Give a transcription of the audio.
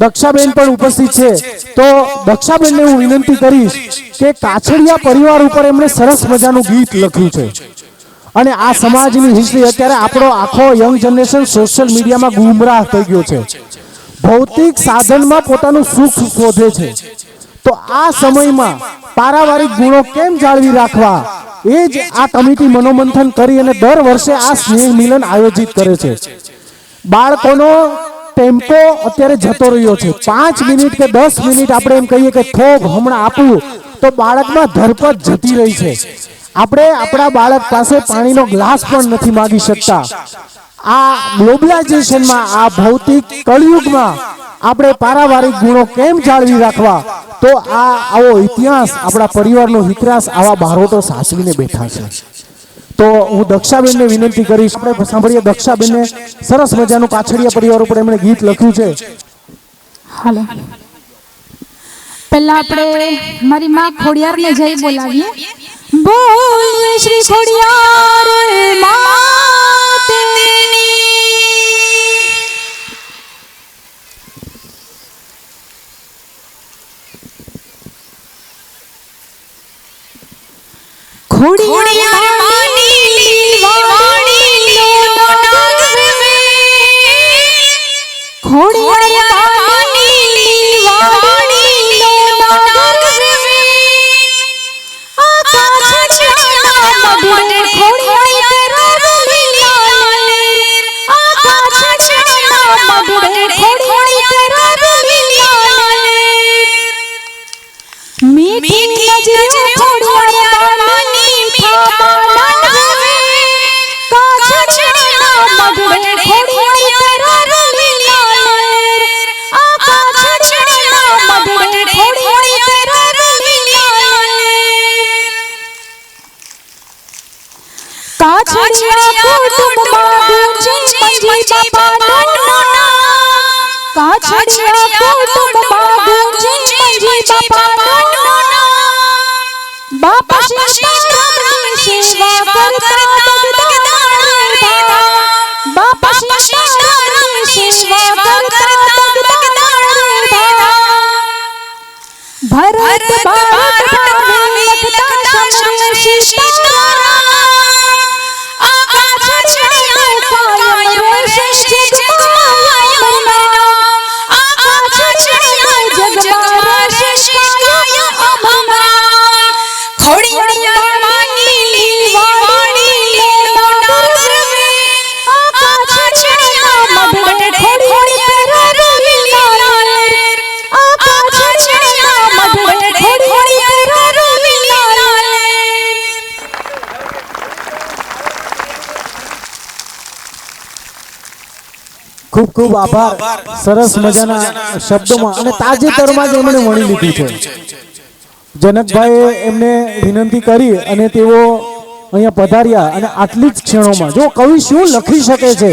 દક્ષાબેન પણ ઉપસ્થિત છે. તો દક્ષાબેનને હું વિનંતી કરીશ કે કાછડિયા પરિવાર ઉપર એમણે સરસ મજાનું ગીત લખ્યું છે. અને આ સમાજની હિસ્ટ્રી અત્યારે આપણો આખો યંગ જનરેશન સોશિયલ મીડિયામાં ગુમરાહ થઈ ગયો છે. ભૌતિક સાધનમાં પોતાનું સુખ શોધે છે. તો આ સમયમાં પારિવારિક ગુણો કેમ જાળવી રાખવા? એ જ આ કમિટી મનોમંથન કરી અને દર વર્ષે આ સ્નેહ મિલન આયોજિત કરે છે. બાળકોનો ટેમ્પો અત્યારે જતો રહ્યો છે. પાંચ મિનિટ કે દસ મિનિટ આપણે એમ કહીએ કે થોગ હમણાં આપવું તો બાળકમાં ધરપત જતી રહી છે. આપણે આપણા બાળક પાસે પાણીનો ગ્લાસ પણ નથી માગી શકતા. આ ગ્લોબલાઇઝેશનમાં આ ભૌતિક કળિયુગમાં આપણે પારાવારિક ગુણો કેમ જાળવી રાખવા? તો આ આવો ઇતિહાસ આપણા પરિવારનો ઇતિહાસ આવા બારોટો સાચવીને બેઠા છે. તો હું દક્ષાબેનને વિનંતી કરીશ. આપણે સાંભળીએ દક્ષાબેનને. સરસ મજાનું કાછડિયા પરિવાર ઉપર એમણે ગીત લખ્યું છે. હાલો. પહેલા આપણે મારી માં ખોડિયારને જઈ બોલાવીએ. બોલ શ્રી ખોડિયાર ખોડિયાર बापा श्री राम की सेवा करता ખૂબ ખૂબ આભાર. સરસ મજાના શબ્દોમાં. અને તાજેતરમાં જ એમણે વણી લીધી છે. જનકભાઈએ એમને વિનંતી કરી અને તેઓ અહીંયા પધાર્યા અને આટલી જ ક્ષણોમાં જો કવિ શું લખી શકે છે?